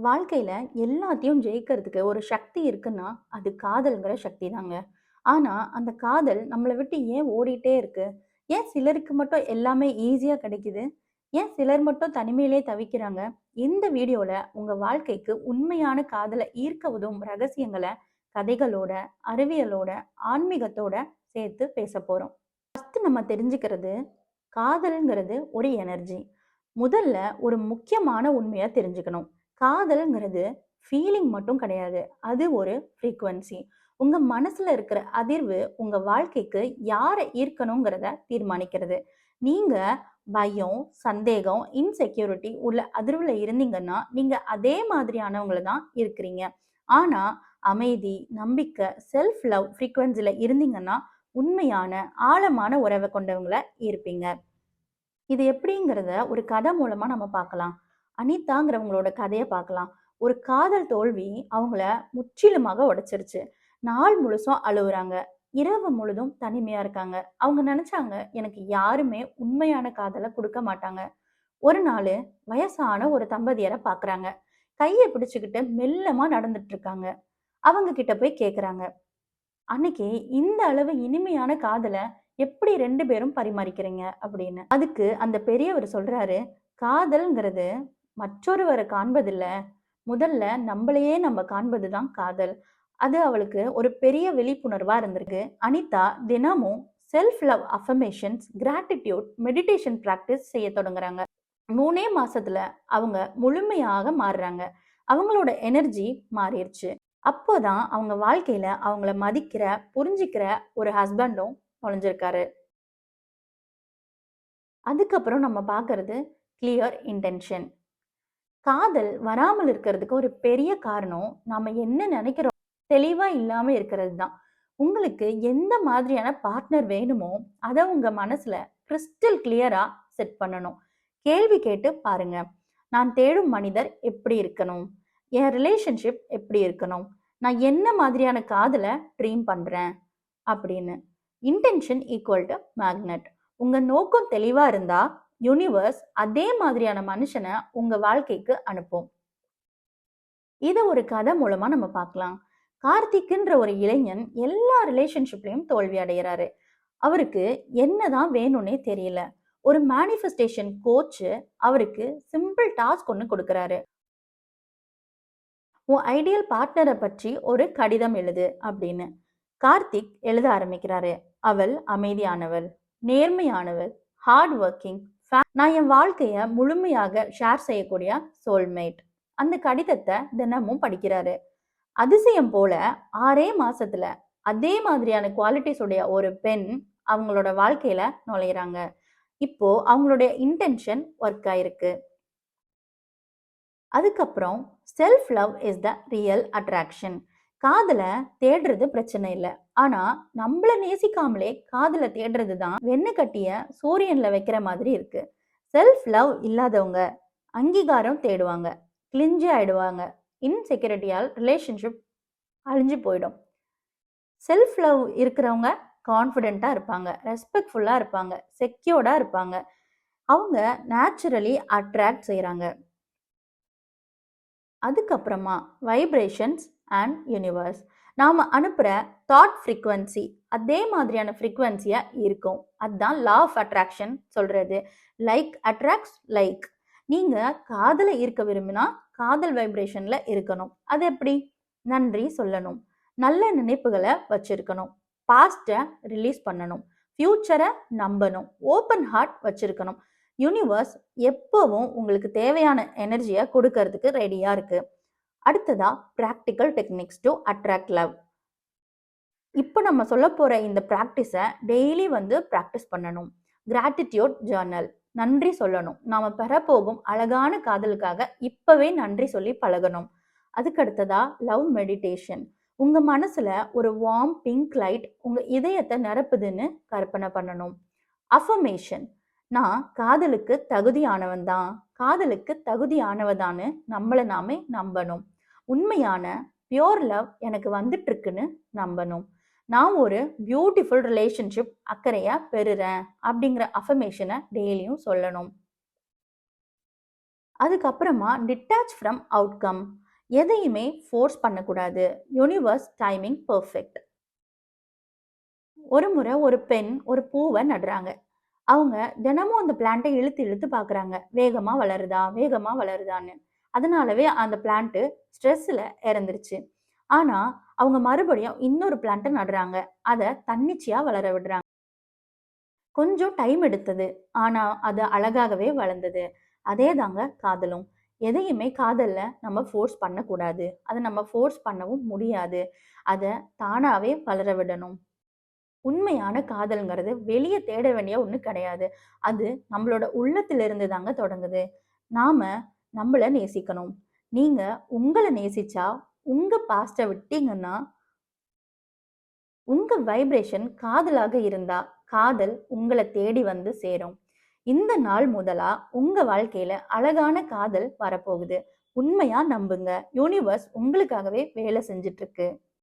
வாழ்க்கையில் எல்லாத்தையும் ஜெயிக்கிறதுக்கு ஒரு சக்தி இருக்குன்னா, அது காதல்ங்கிற சக்தி தாங்க. ஆனால் அந்த காதல் நம்மளை விட்டு ஏன் ஓடிட்டே இருக்கு? ஏன் சிலருக்கு மட்டும் எல்லாமே ஈஸியாக கிடைக்குது? ஏன் சிலர் மட்டும் தனிமையிலே தவிக்கிறாங்க? இந்த வீடியோவில் உங்கள் வாழ்க்கைக்கு உண்மையான காதலை ஈர்க்க உதவும் ரகசியங்களை கதைகளோட, அறிவியலோட, ஆன்மீகத்தோட சேர்த்து பேச போகிறோம் ஃபஸ்ட்டு நம்ம தெரிஞ்சுக்கிறது, காதல்ங்கிறது ஒரு எனர்ஜி. முதல்ல ஒரு முக்கியமான உண்மையாக தெரிஞ்சுக்கணும். காதல்ங்கிறது ஃபீலிங் மட்டும் கிடையாது. அது ஒரு ஃப்ரீக்குவன்சி உங்க மனசுல இருக்கிற அதிர்வு உங்க வாழ்க்கைக்கு யாரை ஈர்க்கணுங்கிறத தீர்மானிக்கிறது. நீங்க பயம், சந்தேகம், இன்செக்யூரிட்டி உள்ள அதிர்வுல இருந்தீங்கன்னா, நீங்க அதே மாதிரியானவங்கள தான் இருக்கிறீங்க ஆனா, அமைதி, நம்பிக்கை, செல்ஃப் லவ் ஃப்ரீக்வென்சில இருந்தீங்கன்னா, உண்மையான, ஆழமான உறவை கொண்டவங்கள ஈர்ப்பீங்க. இது எப்படிங்கிறத ஒரு கதை மூலமா நம்ம பார்க்கலாம். அனிதாங்கிறவங்களோட கதையை பார்க்கலாம். ஒரு காதல் தோல்வி அவங்கள முற்றிலுமாக உடைச்சிருச்சு. நாள் முழுசும் அழுவுறாங்க. இரவு முழுதும் தனிமையா இருக்காங்க. அவங்க நினைச்சாங்க எனக்கு யாருமே உண்மையான காதலை கொடுக்க மாட்டாங்க. ஒரு நாள் வயசான ஒரு தம்பதியரை பார்க்குறாங்க. கையை பிடிச்சுக்கிட்டு மெல்லமா நடந்துட்டு இருக்காங்க. அவங்க கிட்ட போய் கேட்குறாங்க. அன்னைக்கு இந்த அளவு இனிமையான காதலை எப்படி ரெண்டு பேரும் பரிமாறிக்கிறீங்க? அப்படின்னு. அதுக்கு அந்த பெரியவர் சொல்றாரு, காதல்ங்கிறது மற்றொருவரை காண்பதில்ல. முதல்ல நம்மளையே நம்ம காண்பது தான் காதல். அது அவளுக்கு ஒரு பெரிய விழிப்புணர்வா இருந்திருக்கு. அனிதா தினமும் self love affirmations, gratitude meditation practice செய்ய தொடங்குறாங்க. மூணே மாசத்துல அவங்க முழுமையாக மாறுறாங்க. அவங்களோட எனர்ஜி மாறிடுச்சு அப்போதான் அவங்க வாழ்க்கையில அவங்கள மதிக்கிற, புரிஞ்சுக்கிற ஒரு ஹஸ்பண்டும் நுழைஞ்சிருக்காரு. அதுக்கப்புறம் நம்ம பார்க்கறது கிளியர் இன்டென்ஷன். காதல் வராமல் இருக்கிறதுக்கு ஒரு பெரிய காரணம், நாம என்ன நினைக்கிறோம் தெளிவா இல்லாம இருக்கிறது தான். உங்களுக்கு எந்த மாதிரியான பார்ட்னர் வேணுமோ, அதை உங்க மனசுல கிறிஸ்டல் கிளியரா செட் பண்ணணும். கேள்வி கேட்டு பாருங்க. நான் தேடும் மனிதர் எப்படி இருக்கணும்? என் ரிலேஷன்ஷிப் எப்படி இருக்கணும்? நான் என்ன மாதிரியான காதல ட்ரீம் பண்றேன்? அப்படின்னு. Intention equal to magnet. உங்க நோக்கம் தெளிவா இருந்தா, யுனிவர்ஸ் அதே மாதிரியான மனுஷனை உங்க வாழ்க்கைக்கு அனுப்பும். இதை ஒரு கதை மூலமா நம்ம பார்க்கலாம். கார்த்திக்ன்ற ஒரு இளைஞன் எல்லா ரிலேஷன்ஷிப்லயும் தோல்வி அடைகிறாரு அவருக்கு என்னதான் வேணும்னே தெரியல. ஒரு மேனிஃபெஸ்டேஷன் கோச் அவருக்கு சிம்பிள் டாஸ்க் ஒன்று கொடுக்கறாரு உன் ஐடியல் பார்ட்னரை பற்றி ஒரு கடிதம் எழுது அப்படின்னு. கார்த்திக் எழுத ஆரம்பிக்கிறாரு. அவள் அமைதியானவள், நேர்மையானவள், ஹார்ட் ஒர்க்கிங் நான் என் வாழ்க்கைய முழுமையாக ஷேர் செய்யக்கூடிய சோல்மேட். அந்த கடிதத்தை தினமும் படிக்கிறாரு. அதிசயம் போல ஆறே மாசத்துல அதே மாதிரியான குவாலிட்டிஸ் உடைய ஒரு பெண் அவங்களோட வாழ்க்கையில நுழையிறாங்க இப்போ அவங்களுடைய இன்டென்ஷன் ஒர்க் ஆயிருக்கு. அதுக்கப்புறம் self love is the real attraction. காதல தேடுறது பிரச்சனை இல்லை ஆனா, நம்மள நேசிக்காமலே காதல தேடுறது தான் வெண்ண கட்டிய சூரியன்ல வைக்கிற மாதிரி இருக்கு. செல்ஃப் லவ் இல்லாதவங்க அங்கீகாரம் தேடுவாங்க. கிளிஞ்சி ஆயிடுவாங்க. இன்செக்யூரிட்டியால் ரிலேஷன்ஷிப் அழிஞ்சு போயிடும். செல்ஃப் லவ் இருக்கிறவங்க கான்ஃபிடென்ட்டா இருப்பாங்க. ரெஸ்பெக்ட்ஃபுல்லாக இருப்பாங்க. செக்யூர்டாக இருப்பாங்க. அவங்க நேச்சுரலி அட்ராக்ட் செய்கிறாங்க அதுக்கப்புறமா வைப்ரேஷன்ஸ் அண்ட் யூனிவர்ஸ். நாம் அனுப்புகிற தாட் ஃப்ரீக்குவன்சி அதே மாதிரியான ஃப்ரீக்குவன்சியாக இருக்கும். அதுதான் லா ஆஃப் அட்ராக்ஷன் சொல்கிறது லைக் அட்ராக்ட்ஸ் லைக். நீங்கள் காதலை இருக்க விரும்பினா, காதல் வைப்ரேஷனில் இருக்கணும். அது எப்படி? நன்றி சொல்லணும். நல்ல நினைப்புகளை வச்சிருக்கணும். பாஸ்ட்டை ரிலீஸ் பண்ணணும். ஃப்யூச்சரை நம்பணும். ஓப்பன் ஹார்ட் வச்சுருக்கணும் யுனிவர்ஸ் எப்போவும் உங்களுக்கு தேவையான எனர்ஜியை கொடுக்கறதுக்கு ரெடியாக இருக்குது அடுத்ததா practical techniques to attract love. இப்போ நம்ம சொல்ல போற இந்த ப்ராக்டிஸை டெய்லி வந்து ப்ராக்டிஸ் பண்ணணும். Gratitude journal. நன்றி சொல்லணும். நாம பெறப்போகும் அழகான காதலுக்காக இப்பவே நன்றி சொல்லி பழகணும். அதுக்கடுத்ததா லவ் மெடிடேஷன். உங்க மனசுல ஒரு வார்ம் பிங்க் லைட் உங்க இதயத்தை நிரப்புதுன்னு கற்பனை பண்ணணும். அஃபர்மேஷன். நான் காதலுக்கு தகுதியானவன் தான். காதலுக்கு தகுதியானவதான்னு நம்மளை நாமே நம்பணும். உண்மையான பியோர் லவ் எனக்கு வந்துட்டு இருக்குன்னு நம்பணும். நான் ஒரு பியூட்டிஃபுல் ரிலேஷன்ஷிப் அக்கறையா பெறுறேன் அப்படிங்கிற அஃபர்மேஷனை டெய்லியும் சொல்லணும். அதுக்கப்புறமா டிட்டாச் ஃப்ரம் அவுட்கம் எதையுமே ஃபோர்ஸ் பண்ணக்கூடாது யூனிவர்ஸ் டைமிங் பர்ஃபெக்ட் ஒரு முறை ஒரு பெண் ஒரு பூவை நடுறாங்க அவங்க தினமும் அந்த பிளான்ட்டை இழுத்து இழுத்து பார்க்குறாங்க வேகமாக வளருதா? வேகமாக வளருதான்னு. அதனாலவே அந்த பிளான்ட்டு ஸ்ட்ரெஸ்ஸில் இறந்துருச்சு. ஆனால் அவங்க மறுபடியும் இன்னொரு பிளான்ட்டை நடுறாங்க. அதை தன்னிச்சையாக வளர விடுறாங்க. கொஞ்சம் டைம் எடுத்தது. ஆனால் அது அழகாகவே வளர்ந்தது. அதே தாங்க காதலும். எதையுமே காதலில் நம்ம ஃபோர்ஸ் பண்ணக்கூடாது. அதை நம்ம ஃபோர்ஸ் பண்ணவும் முடியாது. அதை தானாகவே வளர விடணும். உண்மையான காதல்ங்கிறது வெளியே தேட வேண்டிய ஒன்று கிடையாது. அது நம்மளோட உள்ளத்திலிருந்து தாங்க தொடங்குது. நாம நம்மளை நேசிக்கணும். நீங்க உங்களை நேசிச்சா உங்க பாஸ்டை விட்டீங்கன்னா உங்க வைப்ரேஷன் காதலாக இருந்தா காதல் உங்களை தேடி வந்து சேரும். இந்த நாள் முதலா உங்க வாழ்க்கையில அழகான காதல் வரப்போகுது. உண்மையா நம்புங்க. யூனிவர்ஸ் உங்களுக்காகவே வேலை செஞ்சிட்டு இருக்கு